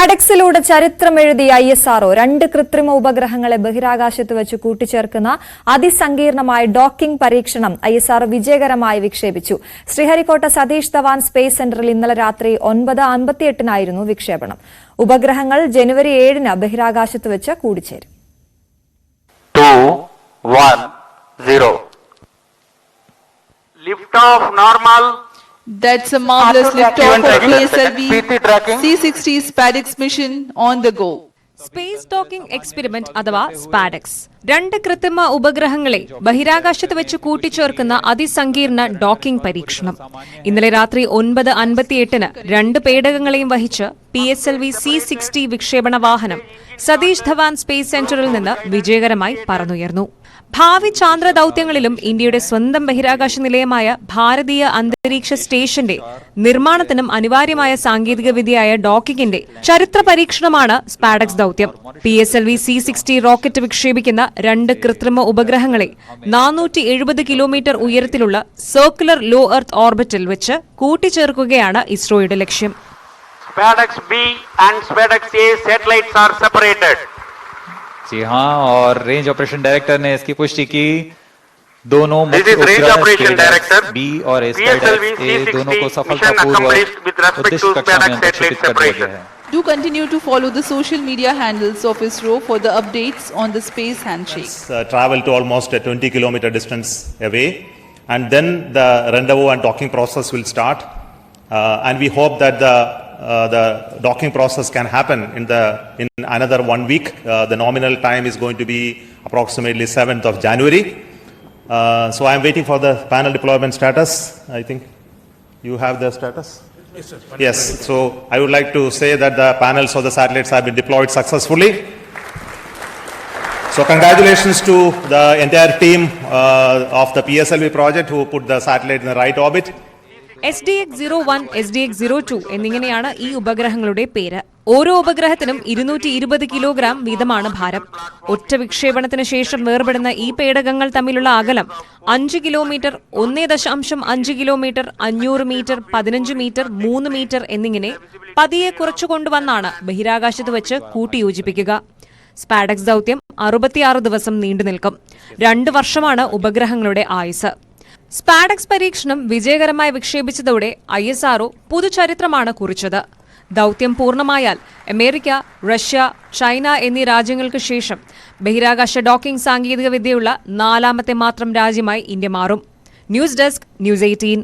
സ്പാഡക്സിലൂടെ ചരിത്രമെഴുതിയ I S R O രണ്ട് കൃത്രിമ ഉപഗ്രഹങ്ങളെ ബഹിരാകാശത്ത് വെച്ച് കൂട്ടിച്ചേർക്കുന്ന അതിസങ്കീർണമായ ഡോക്കിംഗ് പരീക്ഷണം ഐ എസ് ആർഒ വിജയകരമായി വിക്ഷേപിച്ചു. ശ്രീഹരിക്കോട്ട സതീഷ് ധവാൻ സ്പേസ് സെന്ററിൽ ഇന്നലെ രാത്രി ഒൻപത് അമ്പത്തിയെട്ടിനായിരുന്നു വിക്ഷേപണം. ഉപഗ്രഹങ്ങൾ ജനുവരി ഏഴിന് ബഹിരാകാശത്ത് വെച്ച് കൂടിച്ചേരും. Lift off zero. That's a marvelous lift liftoff of PSLV C60 SPADEX mission on the go. Space docking experiment അഥവാ സ്പാഡക്സ് രണ്ട് കൃത്രിമ ഉപഗ്രഹങ്ങളെ ബഹിരാകാശത്ത് വെച്ച് കൂട്ടിച്ചേർക്കുന്ന അതിസങ്കീർണ ഡോക്കിംഗ് പരീക്ഷണം ഇന്നലെ രാത്രി ഒൻപത് അൻപത്തിയെട്ടിന് രണ്ട് പേടകങ്ങളെയും വഹിച്ച് P S L V C sixty വിക്ഷേപണ വാഹനം സതീഷ് ധവാൻ സ്പേസ് സെന്ററിൽ നിന്ന് വിജയകരമായി പറന്നുയർന്നു. ഭാവി ചാന്ദ്ര ദൌത്യങ്ങളിലും ഇന്ത്യയുടെ സ്വന്തം ബഹിരാകാശ നിലയമായ ഭാരതീയ അന്തരീക്ഷ സ്റ്റേഷന്റെ നിർമ്മാണത്തിനും അനിവാര്യമായ സാങ്കേതിക വിദ്യയായ ഡോക്കിങ്ങിന്റെ ചരിത്ര പരീക്ഷണമാണ് സ്പാഡക്സ് ദൌത്യം. P S L V C sixty rocket വിക്ഷേപിക്കുന്ന രണ്ട് കൃത്രിമ ഉപഗ്രഹങ്ങളെ നാനൂറ്റി എഴുപത് കിലോമീറ്റർ ഉയരത്തിലുള്ള സർക്കുലർ ലോ എർത്ത് ഓർബിറ്റിൽ വെച്ച് കൂട്ടിച്ചേർക്കുകയാണ് ഇസ്രോയുടെ ലക്ഷ്യം. SpaceX B and SpaceX A satellites are separated. जी हाँ और रेंज ऑपरेशन डायरेक्टर ने इसकी पुष्टि की दोनों This मुख्य is range उपग्रह operation director. बी और एस PSLV ए दोनों को C60 mission accomplished सफलतापूर्वक with respect उद्देश्य to कक्षा में SpaceX अंतर्क्षेपित satellite कर दिया गया separation. है Do continue to follow the social media handles of ISRO for the updates on the space handshake. uh, travel to almost a 20 kilometer distance away and then the rendezvous and docking process will start uh, and we hope that the uh, the docking process can happen in the in another one week. Uh, the nominal time is going to be approximately 7th of january. Uh, so i am waiting for the panel deployment status. I think you have the status? Yes so i would like to say that the panels of the satellites have been deployed successfully. So congratulations to the entire team uh, of the PSLV project who put the satellite in the right orbit. S D X zero one S D X zero two എന്നിങ്ങനെയാണ് ഈ ഉപഗ്രഹങ്ങളുടെ പേര്. ഓരോ ഉപഗ്രഹത്തിനും ഇരുന്നൂറ്റി ഇരുപത് kilogram വീതമാണ് ഭാരം. ഒറ്റ വിക്ഷേപണത്തിന് ശേഷം വേർപെടുന്ന ഈ പേടകങ്ങൾ തമ്മിലുള്ള അകലം അഞ്ച് കിലോമീറ്റർ ഒന്നേ ദശാംശം അഞ്ച് കിലോമീറ്റർ അഞ്ഞൂറ് മീറ്റർ പതിനഞ്ച് മീറ്റർ മൂന്ന് മീറ്റർ എന്നിങ്ങനെ പതിയെ കുറച്ചു കൊണ്ടുവന്നാണ് ബഹിരാകാശത്ത് വെച്ച് കൂട്ടിയോജിപ്പിക്കുക. സ്പാഡക്സ് ദൌത്യം അറുപത്തിയാറ് ദിവസം നീണ്ടു നിൽക്കും രണ്ട് വർഷമാണ് ഉപഗ്രഹങ്ങളുടെ ആയുസ്. സ്പാഡക്സ് പരീക്ഷണം വിജയകരമായി വിക്ഷേപിച്ചതോടെ ഐ എസ് ആർഒ പുതുചരിത്രമാണ് കുറിച്ചത്. ദൗത്യം പൂർണമായാൽ അമേരിക്ക റഷ്യ ചൈന എന്നീ രാജ്യങ്ങൾക്ക് ശേഷം ബഹിരാകാശ ഡോക്കിംഗ് സാങ്കേതികവിദ്യയുള്ള നാലാമത്തെ മാത്രം രാജ്യമായി ഇന്ത്യ മാറും. News desk news eighteen.